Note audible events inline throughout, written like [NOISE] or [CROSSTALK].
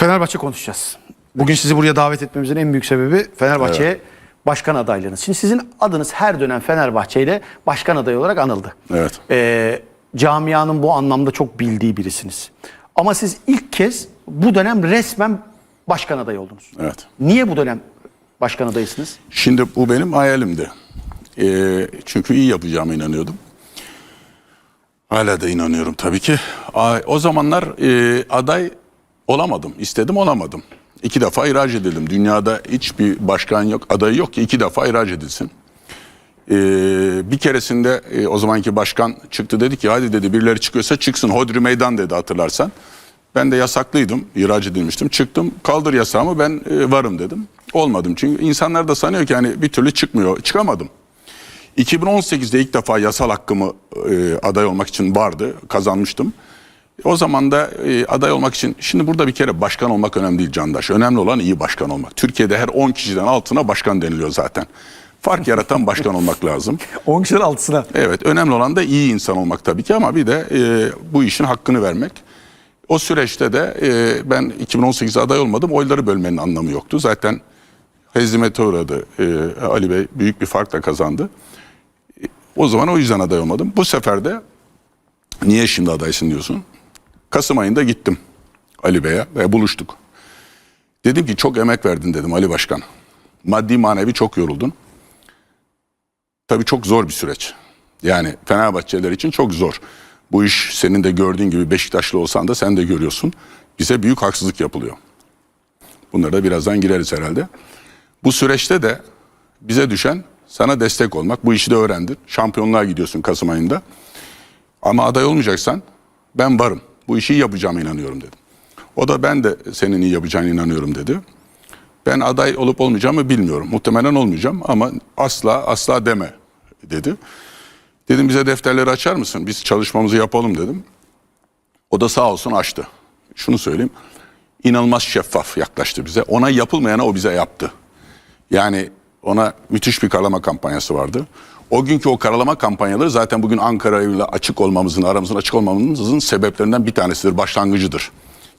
Fenerbahçe konuşacağız. Bugün sizi buraya davet etmemizin en büyük sebebi Fenerbahçe'ye başkan adaylığınız. Şimdi sizin adınız her dönem Fenerbahçe ile başkan adayı olarak anıldı. Evet. Ee, camianın bu anlamda çok bildiği birisiniz. Ama siz ilk kez bu dönem resmen başkan adayı oldunuz. Evet. Niye bu dönem başkan adayısınız? Şimdi bu benim hayalimdi. Ee, çünkü iyi yapacağıma inanıyordum. Hala da inanıyorum tabii ki. O zamanlar e, aday olamadım. İstedim olamadım. İki defa ihraç edildim. Dünyada hiçbir başkan yok, adayı yok ki iki defa ihraç edilsin. Ee, bir keresinde e, o zamanki başkan çıktı dedi ki hadi dedi birileri çıkıyorsa çıksın hodri meydan dedi hatırlarsan. Ben de yasaklıydım, ihraç edilmiştim. Çıktım kaldır yasağımı ben e, varım dedim. Olmadım çünkü insanlar da sanıyor ki hani bir türlü çıkmıyor. Çıkamadım. 2018'de ilk defa yasal hakkımı e, aday olmak için vardı, kazanmıştım. O zaman da e, aday olmak için, şimdi burada bir kere başkan olmak önemli değil Candaş. Önemli olan iyi başkan olmak. Türkiye'de her 10 kişiden altına başkan deniliyor zaten. Fark yaratan başkan olmak lazım. [LAUGHS] 10 kişinin altısına. Evet önemli olan da iyi insan olmak tabii ki ama bir de e, bu işin hakkını vermek. O süreçte de e, ben 2018'de aday olmadım. Oyları bölmenin anlamı yoktu. Zaten hezimete uğradı. E, Ali Bey büyük bir farkla kazandı. E, o zaman o yüzden aday olmadım. Bu sefer de niye şimdi adaysın diyorsun. Kasım ayında gittim Ali Bey'e ve buluştuk. Dedim ki çok emek verdin dedim Ali Başkan. Maddi manevi çok yoruldun. Tabii çok zor bir süreç. Yani Fenerbahçeliler için çok zor. Bu iş senin de gördüğün gibi Beşiktaşlı olsan da sen de görüyorsun. Bize büyük haksızlık yapılıyor. Bunlara da birazdan gireriz herhalde. Bu süreçte de bize düşen sana destek olmak. Bu işi de öğrendin. Şampiyonluğa gidiyorsun Kasım ayında. Ama aday olmayacaksan ben varım. Bu işi yapacağıma inanıyorum dedim. O da ben de senin iyi yapacağına inanıyorum dedi. Ben aday olup olmayacağımı bilmiyorum. Muhtemelen olmayacağım ama asla asla deme dedi. Dedim bize defterleri açar mısın? Biz çalışmamızı yapalım dedim. O da sağ olsun açtı. Şunu söyleyeyim. İnanılmaz şeffaf yaklaştı bize. Ona yapılmayana o bize yaptı. Yani ona müthiş bir karalama kampanyası vardı. O günkü o karalama kampanyaları zaten bugün Ankara ile açık olmamızın, aramızın açık olmamızın sebeplerinden bir tanesidir, başlangıcıdır.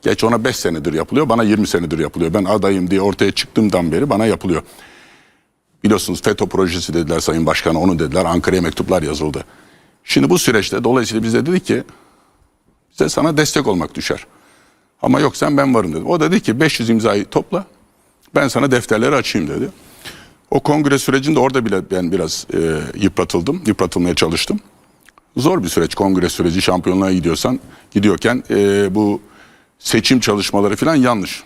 Geç ona 5 senedir yapılıyor, bana 20 senedir yapılıyor. Ben adayım diye ortaya çıktığımdan beri bana yapılıyor. Biliyorsunuz FETÖ projesi dediler Sayın Başkan'a onu dediler. Ankara'ya mektuplar yazıldı. Şimdi bu süreçte dolayısıyla bize dedi ki bize sana destek olmak düşer. Ama yok sen ben varım dedim. O dedi ki 500 imzayı topla ben sana defterleri açayım dedi. O kongre sürecinde orada bile ben biraz e, yıpratıldım. Yıpratılmaya çalıştım. Zor bir süreç kongre süreci şampiyonluğa gidiyorsan gidiyorken e, bu seçim çalışmaları falan yanlış.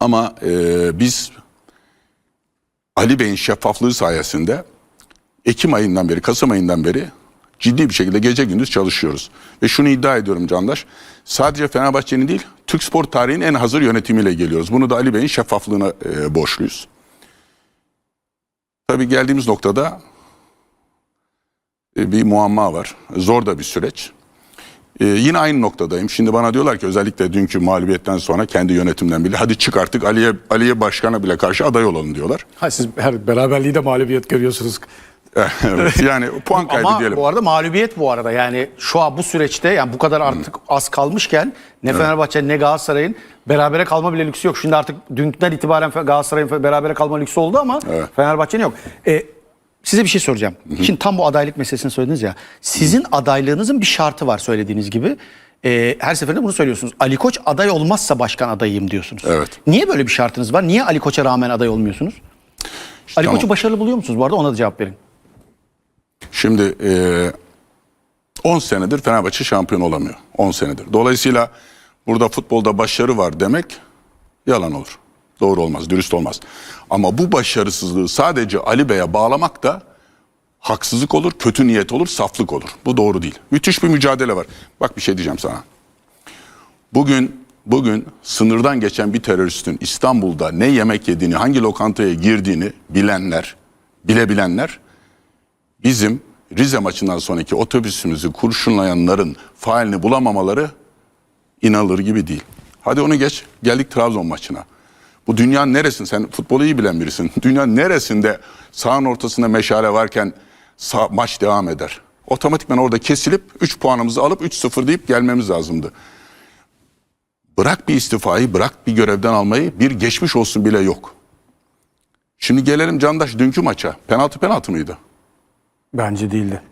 Ama e, biz Ali Bey'in şeffaflığı sayesinde Ekim ayından beri, Kasım ayından beri ciddi bir şekilde gece gündüz çalışıyoruz. Ve şunu iddia ediyorum Candaş, sadece Fenerbahçe'nin değil, Türk spor tarihinin en hazır yönetimiyle geliyoruz. Bunu da Ali Bey'in şeffaflığına e, borçluyuz. Tabii geldiğimiz noktada e, bir muamma var. Zor da bir süreç. E, yine aynı noktadayım. Şimdi bana diyorlar ki özellikle dünkü mağlubiyetten sonra kendi yönetimden bile hadi çık artık Aliye Aliye Başkan'a bile karşı aday olalım diyorlar. Ha, siz her beraberliği de mağlubiyet görüyorsunuz. [LAUGHS] evet, yani puan kaybı Ama diyelim. bu arada mağlubiyet bu arada. Yani şu an bu süreçte yani bu kadar artık az kalmışken ne Fenerbahçe ne Galatasaray'ın berabere kalma bile lüksü yok. Şimdi artık dünkten itibaren Fe- Galatasaray'ın berabere kalma lüksü oldu ama. Fenerbahçe'nin yok. E, size bir şey soracağım. Şimdi tam bu adaylık meselesini söylediniz ya. Sizin adaylığınızın bir şartı var söylediğiniz gibi. E, her seferinde bunu söylüyorsunuz. Ali Koç aday olmazsa başkan adayıyım diyorsunuz. Evet. Niye böyle bir şartınız var? Niye Ali Koç'a rağmen aday olmuyorsunuz? Ali. Koç'u başarılı buluyor musunuz bu arada? Ona da cevap verin. Şimdi e, 10 senedir Fenerbahçe şampiyon olamıyor. 10 senedir. Dolayısıyla burada futbolda başarı var demek yalan olur. Doğru olmaz, dürüst olmaz. Ama bu başarısızlığı sadece Ali Bey'e bağlamak da haksızlık olur, kötü niyet olur, saflık olur. Bu doğru değil. Müthiş bir mücadele var. Bak bir şey diyeceğim sana. Bugün bugün sınırdan geçen bir teröristin İstanbul'da ne yemek yediğini, hangi lokantaya girdiğini bilenler, bilebilenler bizim Rize maçından sonraki otobüsümüzü kurşunlayanların failini bulamamaları inanılır gibi değil. Hadi onu geç. Geldik Trabzon maçına. Bu dünyanın neresinde sen futbolu iyi bilen birisin. [LAUGHS] Dünyanın neresinde sahanın ortasında meşale varken sağ- maç devam eder. Otomatikman orada kesilip 3 puanımızı alıp 3-0 deyip gelmemiz lazımdı. Bırak bir istifayı, bırak bir görevden almayı, bir geçmiş olsun bile yok. Şimdi gelelim Candaş dünkü maça. Penaltı penaltı mıydı? Bence değildi.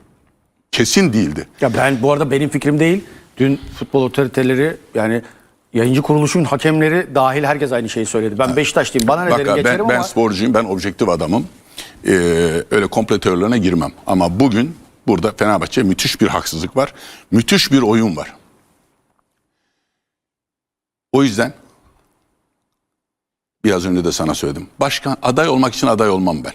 Kesin değildi. Ya ben bu arada benim fikrim değil. Dün futbol otoriteleri yani yayıncı kuruluşun hakemleri dahil herkes aynı şeyi söyledi. Ben Beşiktaşlıyım. Bana ne Bak derim abi, geçerim ben, ben ama sporcuyum, ben objektif adamım. Ee, öyle komple teorilerine girmem. Ama bugün burada Fenerbahçe müthiş bir haksızlık var. Müthiş bir oyun var. O yüzden biraz önce de sana söyledim. Başkan aday olmak için aday olmam ben.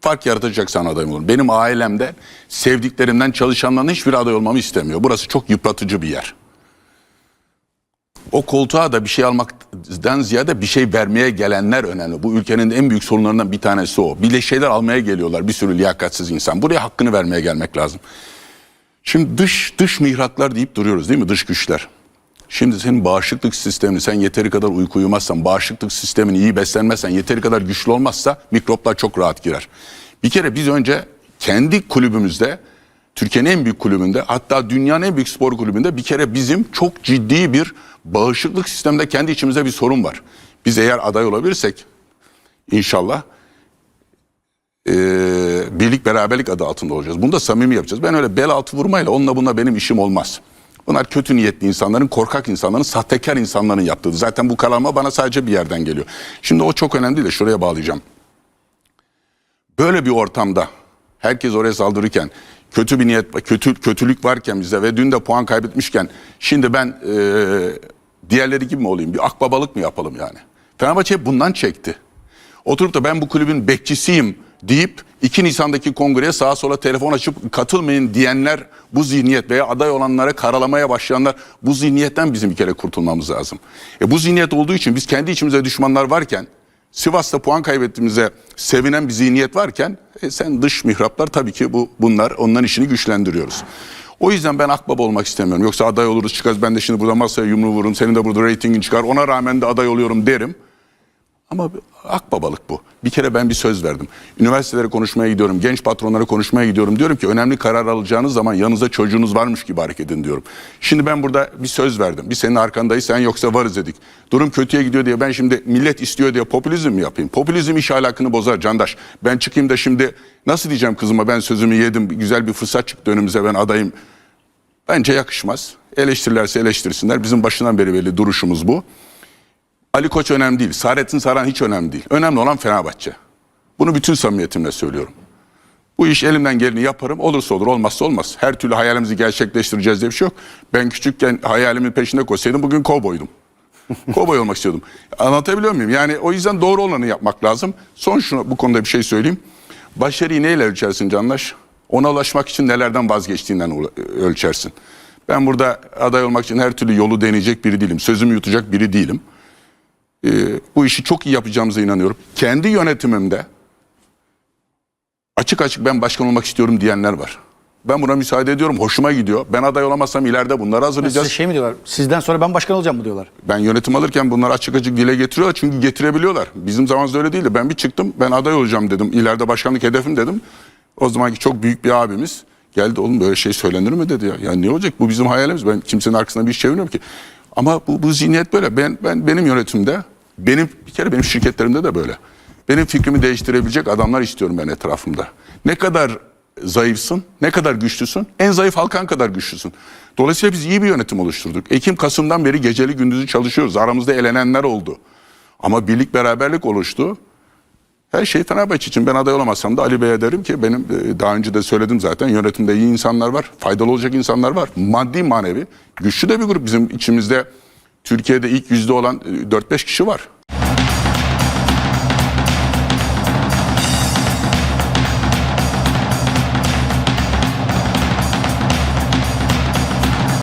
Fark yaratacaksan aday olurum. Benim ailemde sevdiklerimden çalışanların hiçbir aday olmamı istemiyor. Burası çok yıpratıcı bir yer. O koltuğa da bir şey almaktan ziyade bir şey vermeye gelenler önemli. Bu ülkenin en büyük sorunlarından bir tanesi o. Bir de şeyler almaya geliyorlar bir sürü liyakatsiz insan. Buraya hakkını vermeye gelmek lazım. Şimdi dış dış mihraklar deyip duruyoruz değil mi? Dış güçler. Şimdi senin bağışıklık sistemini sen yeteri kadar uyku uyumazsan, bağışıklık sistemin iyi beslenmezsen, yeteri kadar güçlü olmazsa mikroplar çok rahat girer. Bir kere biz önce kendi kulübümüzde, Türkiye'nin en büyük kulübünde, hatta dünyanın en büyük spor kulübünde bir kere bizim çok ciddi bir bağışıklık sisteminde kendi içimizde bir sorun var. Biz eğer aday olabilirsek inşallah eee, birlik beraberlik adı altında olacağız. Bunu da samimi yapacağız. Ben öyle bel altı vurmayla onunla bununla benim işim olmaz. Bunlar kötü niyetli insanların, korkak insanların, sahtekar insanların yaptığı. Zaten bu kararma bana sadece bir yerden geliyor. Şimdi o çok önemli de şuraya bağlayacağım. Böyle bir ortamda herkes oraya saldırırken, kötü bir niyet, kötü kötülük varken bize ve dün de puan kaybetmişken şimdi ben eee, diğerleri gibi mi olayım? Bir akbabalık mı yapalım yani? Fenerbahçe bundan çekti. Oturup da ben bu kulübün bekçisiyim deyip 2 Nisan'daki kongreye sağa sola telefon açıp katılmayın diyenler bu zihniyet veya aday olanlara karalamaya başlayanlar bu zihniyetten bizim bir kere kurtulmamız lazım. E bu zihniyet olduğu için biz kendi içimize düşmanlar varken Sivas'ta puan kaybettiğimize sevinen bir zihniyet varken e sen dış mihraplar tabii ki bu bunlar onların işini güçlendiriyoruz. O yüzden ben akbaba olmak istemiyorum. Yoksa aday oluruz çıkarız ben de şimdi burada masaya yumruğu vururum. Senin de burada reytingin çıkar. Ona rağmen de aday oluyorum derim. Ama akbabalık bu. Bir kere ben bir söz verdim. Üniversitelere konuşmaya gidiyorum, genç patronlara konuşmaya gidiyorum. Diyorum ki önemli karar alacağınız zaman yanınızda çocuğunuz varmış gibi hareket edin diyorum. Şimdi ben burada bir söz verdim. Biz senin arkandayız, sen yoksa varız dedik. Durum kötüye gidiyor diye ben şimdi millet istiyor diye popülizm mi yapayım? Popülizm iş ahlakını bozar Candaş. Ben çıkayım da şimdi nasıl diyeceğim kızıma ben sözümü yedim, güzel bir fırsat çıktı önümüze ben adayım. Bence yakışmaz. Eleştirirlerse eleştirsinler. Bizim başından beri belli duruşumuz bu. Ali Koç önemli değil. Saadettin Saran hiç önemli değil. Önemli olan Fenerbahçe. Bunu bütün samimiyetimle söylüyorum. Bu iş elimden geleni yaparım. Olursa olur, olmazsa olmaz. Her türlü hayalimizi gerçekleştireceğiz diye bir şey yok. Ben küçükken hayalimin peşinde koşsaydım bugün kovboydum. [LAUGHS] Kovboy olmak istiyordum. Anlatabiliyor muyum? Yani o yüzden doğru olanı yapmak lazım. Son şunu bu konuda bir şey söyleyeyim. Başarıyı neyle ölçersin Canlaş? Ona ulaşmak için nelerden vazgeçtiğinden ölçersin. Ben burada aday olmak için her türlü yolu deneyecek biri değilim. Sözümü yutacak biri değilim. Ee, bu işi çok iyi yapacağımıza inanıyorum. Kendi yönetimimde açık açık ben başkan olmak istiyorum diyenler var. Ben buna müsaade ediyorum. Hoşuma gidiyor. Ben aday olamazsam ileride bunları hazırlayacağız. size şey mi diyorlar? Sizden sonra ben başkan olacağım mı diyorlar? Ben yönetim alırken bunları açık açık dile getiriyorlar. Çünkü getirebiliyorlar. Bizim zamanımızda öyle değildi. Ben bir çıktım. Ben aday olacağım dedim. İleride başkanlık hedefim dedim. O zamanki çok büyük bir abimiz geldi oğlum böyle şey söylenir mi dedi ya. Ya ne olacak bu bizim hayalimiz. Ben kimsenin arkasında bir iş çevirmiyorum ki. Ama bu, bu zihniyet böyle. Ben, ben benim yönetimde benim bir kere benim şirketlerimde de böyle. Benim fikrimi değiştirebilecek adamlar istiyorum ben etrafımda. Ne kadar zayıfsın, ne kadar güçlüsün, en zayıf halkan kadar güçlüsün. Dolayısıyla biz iyi bir yönetim oluşturduk. Ekim, Kasım'dan beri geceli gündüzü çalışıyoruz. Aramızda elenenler oldu. Ama birlik beraberlik oluştu. Her şey Fenerbahçe için. Ben aday olamazsam da Ali Bey'e derim ki benim e, daha önce de söyledim zaten yönetimde iyi insanlar var. Faydalı olacak insanlar var. Maddi manevi. Güçlü de bir grup bizim içimizde. Türkiye'de ilk yüzde olan e, 4-5 kişi var.